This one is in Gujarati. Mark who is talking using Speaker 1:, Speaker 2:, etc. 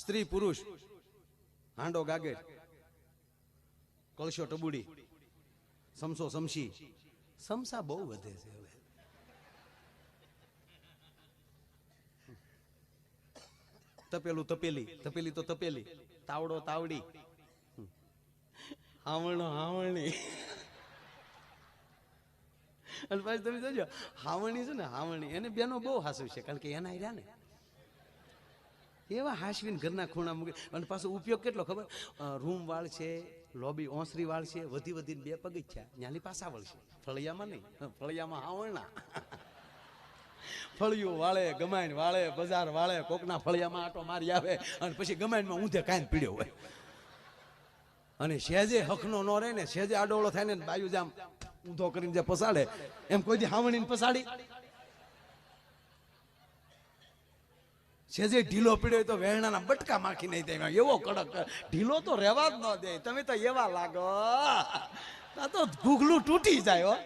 Speaker 1: સ્ત્રી પુરુષ. હાંડો ગાગે કળશો ટબુડી. સમસો સમસી સમસા બહુ વધે છે હવે. તપેલું તપેલી. તપેલી તો તપેલી. તાવડો તાવડી. હાવણો હાવણી. અને પાછી તમે જોજો હાવણી છે ને હાવણી. એને બેનો બહુ હાસુ છે કારણ કે એના રહ્યા ને. એવા હાસવીને ઘરના ખૂણા મૂકે અને પાછો ઉપયોગ કેટલો ખબર? રૂમ વાળ છે, લોબી ઓસરી વાળ છે, વધી વધીને બે પગથિયા ન્યાલી પાસા વળશે. ફળિયામાં નહીં ફળિયામાં હાવણના ફળિયું વાળે, ગમાઈન વાળે, બજાર વાળે, કોકના ફળિયામાં આટો મારી આવે અને પછી ગમાઈનમાં ઊંધે કાંઈ પીડ્યો હોય. અને સેજે હકનો નો રહે ને સેજે આડોળો થાય ને બાયુ જામ ઊંધો કરીને જે પસાડે, એમ કોઈ દી હાવણીને પસાડી. સહેજે ઢીલો પીડ્યો તો વેરણાના બટકા માખી નહીં દે એવો કડક ઢીલો તો રહેવા જ ન દે. તમે તો એવા લાગો. આ તો ઘૂઘલું તૂટી જાય હો.